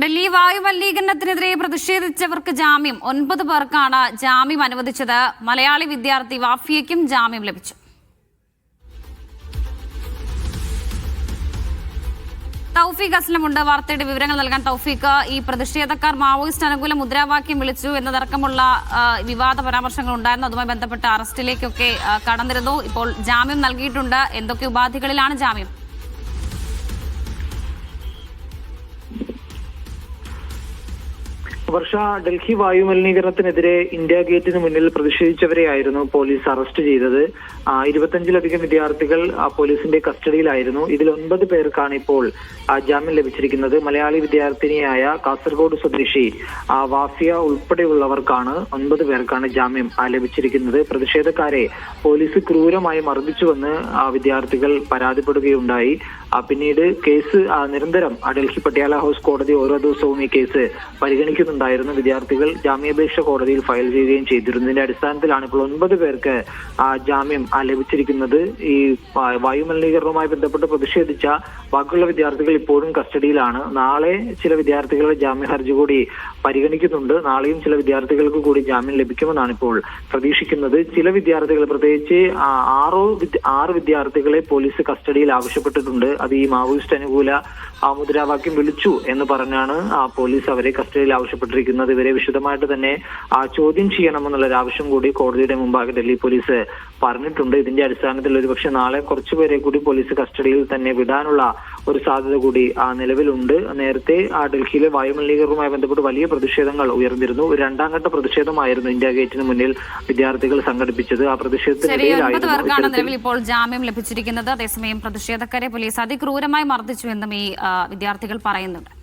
ഡൽഹി വായു മലിനീകരണത്തിനെതിരെ പ്രതിഷേധിച്ചവർക്ക് ജാമ്യം. ഒൻപത് പേർക്കാണ് ജാമ്യം അനുവദിച്ചത്. മലയാളി വിദ്യാർത്ഥി വാഫിയയ്ക്കും ജാമ്യം ലഭിച്ചു. തൗഫീഖ് അസ്ലമുണ്ട്. വാർത്തയുടെ വിവരങ്ങൾ നൽകാൻ തൗഫീഖ്. ഈ പ്രതിഷേധക്കാർ മാവോയിസ്റ്റ് അനുകൂല മുദ്രാവാക്യം വിളിച്ചു എന്നതടക്കമുള്ള വിവാദ പരാമർശങ്ങൾ ഉണ്ടായിരുന്നു. അതുമായി ബന്ധപ്പെട്ട അറസ്റ്റിലേക്കൊക്കെ കടന്നിരുന്നു. ഇപ്പോൾ ജാമ്യം നൽകിയിട്ടുണ്ട്. എന്തൊക്കെ ഉപാധികളിലാണ് ജാമ്യം? വർഷ ഡൽഹി വായുമലിനീകരണത്തിനെതിരെ ഇന്ത്യ ഗേറ്റിന് മുന്നിൽ പ്രതിഷേധിച്ചവരെയായിരുന്നു പോലീസ് അറസ്റ്റ് ചെയ്തത്. ഇരുപത്തഞ്ചിലധികം വിദ്യാർത്ഥികൾ പോലീസിന്റെ കസ്റ്റഡിയിലായിരുന്നു. ഇതിൽ ഒൻപത് പേർക്കാണ് ഇപ്പോൾ ജാമ്യം ലഭിച്ചിരിക്കുന്നത്. മലയാളി വിദ്യാർത്ഥിനിയായ കാസർഗോഡ് സ്വദേശി വാഫിയ ഉൾപ്പെടെയുള്ളവർക്കാണ് ഒൻപത് പേർക്കാണ് ജാമ്യം ലഭിച്ചിരിക്കുന്നത്. പ്രതിഷേധക്കാരെ പോലീസ് ക്രൂരമായി മർദ്ദിച്ചുവെന്ന് വിദ്യാർത്ഥികൾ പരാതിപ്പെടുകയുണ്ടായി. പിന്നീട് കേസ് നിരന്തരം ഡൽഹി പട്യാല ഹൗസ് കോടതി ഓരോ ദിവസവും ഈ കേസ് പരിഗണിക്കുന്നുണ്ടായിരുന്നു വിദ്യാർത്ഥികൾ ജാമ്യാപേക്ഷ കോടതിയിൽ ഫയൽ ചെയ്യുകയും ചെയ്തിരുന്നു ഇതിന്റെ അടിസ്ഥാനത്തിലാണ് ഇപ്പോൾ ഒൻപത് പേർക്ക് ജാമ്യം ലഭിച്ചിരിക്കുന്നത് ഈ വായുമലിനീകരണവുമായി ബന്ധപ്പെട്ട് പ്രതിഷേധിച്ച ബാക്കിയുള്ള വിദ്യാർത്ഥികൾ ഇപ്പോഴും കസ്റ്റഡിയിലാണ്. നാളെ ചില വിദ്യാർത്ഥികളുടെ ജാമ്യ ഹർജി കൂടി പരിഗണിക്കുന്നുണ്ട്. നാളെയും ചില വിദ്യാർത്ഥികൾക്ക് കൂടി ജാമ്യം ലഭിക്കുമെന്നാണ് ഇപ്പോൾ പ്രതീക്ഷിക്കുന്നത്. ചില വിദ്യാർത്ഥികൾ പ്രത്യേകിച്ച് ആറോ ആറ് വിദ്യാർത്ഥികളെ പോലീസ് കസ്റ്റഡിയിൽ ആവശ്യപ്പെട്ടിട്ടുണ്ട്. അത് ഈ മാവോയിസ്റ്റ് അനുകൂല മുദ്രാവാക്യം വിളിച്ചു എന്ന് പറഞ്ഞാണ് പോലീസ് അവരെ കസ്റ്റഡിയിൽ ആവശ്യപ്പെട്ടിരിക്കുന്നത് ഇവരെ വിശദമായിട്ട് തന്നെ ആ ചോദ്യം ചെയ്യണമെന്നുള്ള ഒരു ആവശ്യം കൂടി കോടതിയുടെ മുമ്പാകെ ഡൽഹി പോലീസ് പറഞ്ഞിട്ടുണ്ട്. ഇതിന്റെ അടിസ്ഥാനത്തിൽ ഒരുപക്ഷെ നാളെ കുറച്ചുപേരെ കൂടി പോലീസ് കസ്റ്റഡിയിൽ തന്നെ വിടാനുള്ള ഒരു സാധ്യത കൂടി ആ നിലവിലുണ്ട്. നേരത്തെ ആ ഡൽഹിയിലെ വായുമലിനീകരണവുമായി ബന്ധപ്പെട്ട് വലിയ പ്രതിഷേധങ്ങൾ ഉയർന്നിരുന്നു. ഒരു രണ്ടാം ഘട്ട പ്രതിഷേധമായിരുന്നു ഇന്ത്യ ഗേറ്റിന് മുന്നിൽ വിദ്യാർത്ഥികൾ സംഘടിപ്പിച്ചത്. ആ പ്രതിഷേധത്തിനിടയിലായിരുന്നു നിലവിൽ ഇപ്പോൾ ജാമ്യം ലഭിച്ചിരിക്കുന്നത്. അതേസമയം പ്രതിഷേധക്കാരെ പോലീസ് അതിക്രൂരമായി മർദ്ദിച്ചു എന്നും ഈ വിദ്യാർത്ഥികൾ പറയുന്നുണ്ട്.